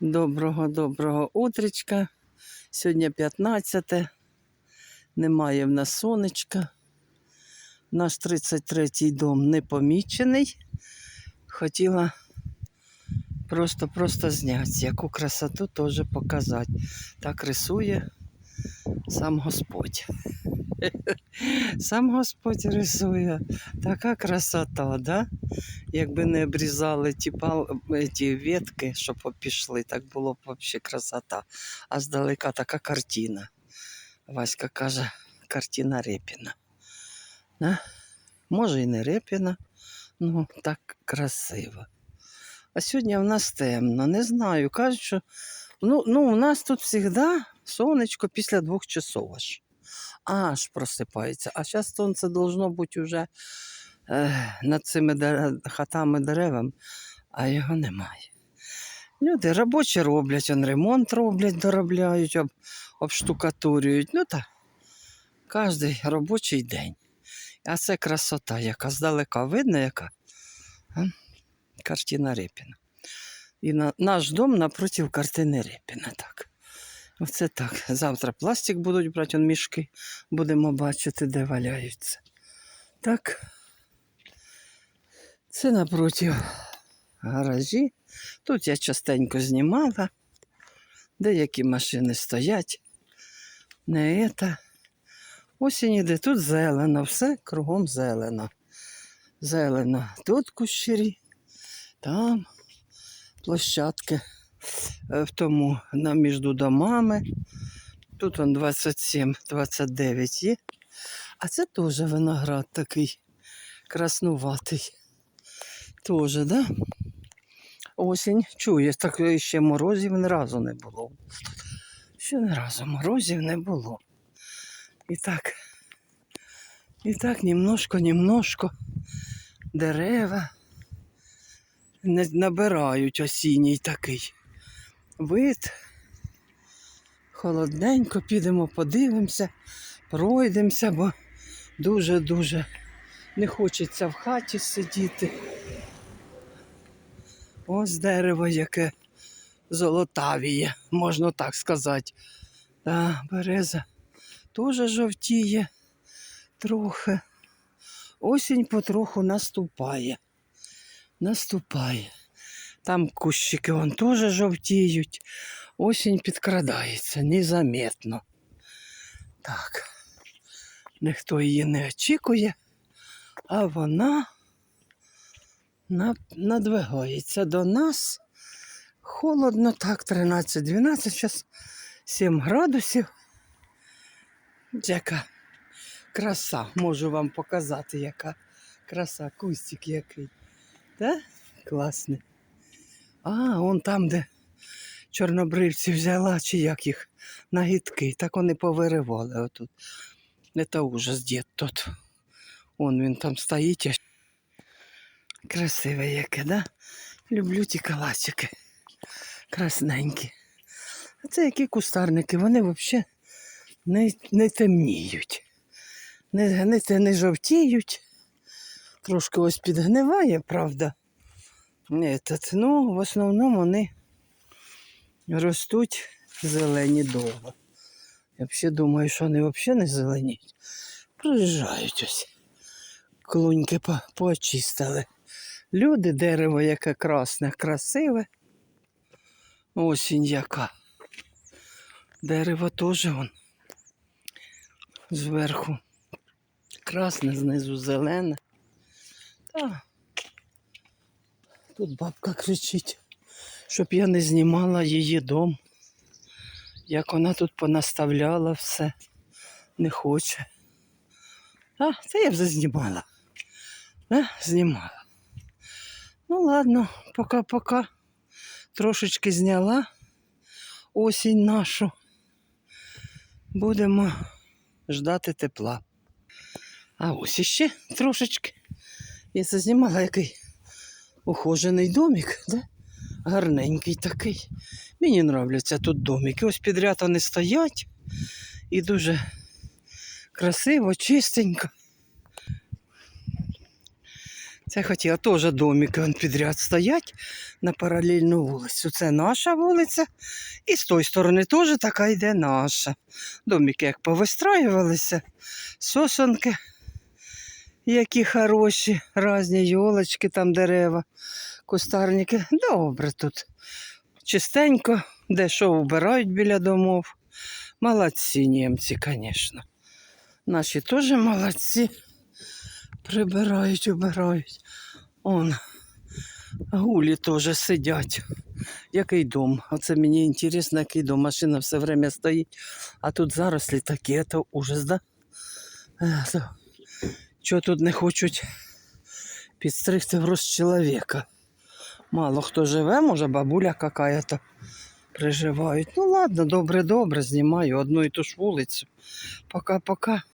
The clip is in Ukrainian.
Доброго, доброго утречка. Сьогодні 15. Немає в нас сонечка. Наш 33-й дом не помічений. Хотіла просто-просто зняти, яку красоту теж показати. Так рисує сам Господь. Сам Господь рисує. Така красота, да? Якби не обрізали ті, пал... ті ветки, щоб пішли, так було б взагалі красота. А здалека така картина. Васька каже, картина Репіна. Да? Може і не Репіна, ну так красиво. А сьогодні в нас темно, не знаю. Кажуть, що ну, ну, у нас тут завжди сонечко після двох часов аж. Аж просипається. А зараз сонце должно бути вже е, над цими хатами деревами, а його немає. Люди робочі роблять, он ремонт роблять, доробляють, об, обштукатурюють. Ну так, кожен робочий день. А це красота, яка здалека видно, яка а? картина Репіна. І на, наш дом напротив картини Репіна. Так. Оце так. Завтра пластик будуть брати, он мішки. Будемо бачити, де валяються. Так. Це напротив гаражі. Тут я частенько знімала. Деякі машини стоять. Не це. Осінь іде, тут зелено, все кругом зелено. Зелено. Тут кущері, там площадки в тому на між домами. Тут он 27-29 є. А це теж виноград такий краснуватий. Тоже, да? Осінь чує, так ще морозів ні разу не було. Ще ні разу морозів не було. І так, і так немножко-немножко дерева не набирають осінній такий вид. Холодненько, підемо, подивимося, пройдемося, бо дуже-дуже не хочеться в хаті сидіти. Ось дерево, яке золотавіє, можна так сказати. Та береза теж жовтіє трохи. Осінь потроху наступає. Наступає. Там кущики вон теж жовтіють. Осінь підкрадається незаметно. Так. Ніхто її не очікує, а вона надвигається до нас. Холодно, так, 13-12, зараз 7 градусів. Яка краса, можу вам показати, яка краса, кустик який. Да? Класний. А, он там, де чорнобривці взяла, чи як їх нагідки, так вони повиривали отут. Це ужас, дід тут. Он він там стоїть. аж. Красиве яке, да? Люблю ті калачики. Красненькі. А це які кустарники, вони взагалі не, не темніють. Не, не, не жовтіють. Трошки ось підгниває, правда. Ні, та- ну, в основному вони ростуть зелені довго. Я взагалі думаю, що вони взагалі не зеленіють. Приїжджають ось. Клуньки по- поочистили. Люди, дерево яке красне, красиве. Осінь яка. Дерево теж вон. Зверху красне, знизу зелене. Та. Тут бабка кричить, щоб я не знімала її дом. Як вона тут понаставляла все, не хоче. А, це я вже знімала. А, знімала. Ну ладно, пока-пока. Трошечки зняла осінь нашу. Будемо ждати тепла. А ось іще трошечки. Я це знімала який ухожений домик, да? гарненький такий. Мені нравляться тут домики. Ось підряд вони стоять і дуже красиво, чистенько. Це хотіла теж домики он підряд стоять на паралельну вулицю. Це наша вулиця. І з тої сторони теж така йде наша. Домики як повистраювалися, сосонки, які хороші, різні йолочки, там дерева, кустарники. Добре тут. Чистенько, де що вбирають біля домов. Молодці німці, звісно. Наші теж молодці. Прибирають, убирають. Он. Гулі теж сидять. Який дом? Оце мені інтересно, який дом. Машина все время стоїть, а тут зарослі такі, це ужас, да? Чого тут не хочуть підстригти в рост чоловіка? Мало хто живе, може бабуля какая-то приживають. Ну ладно, добре, добре, знімаю одну і ту ж вулицю. Пока-пока.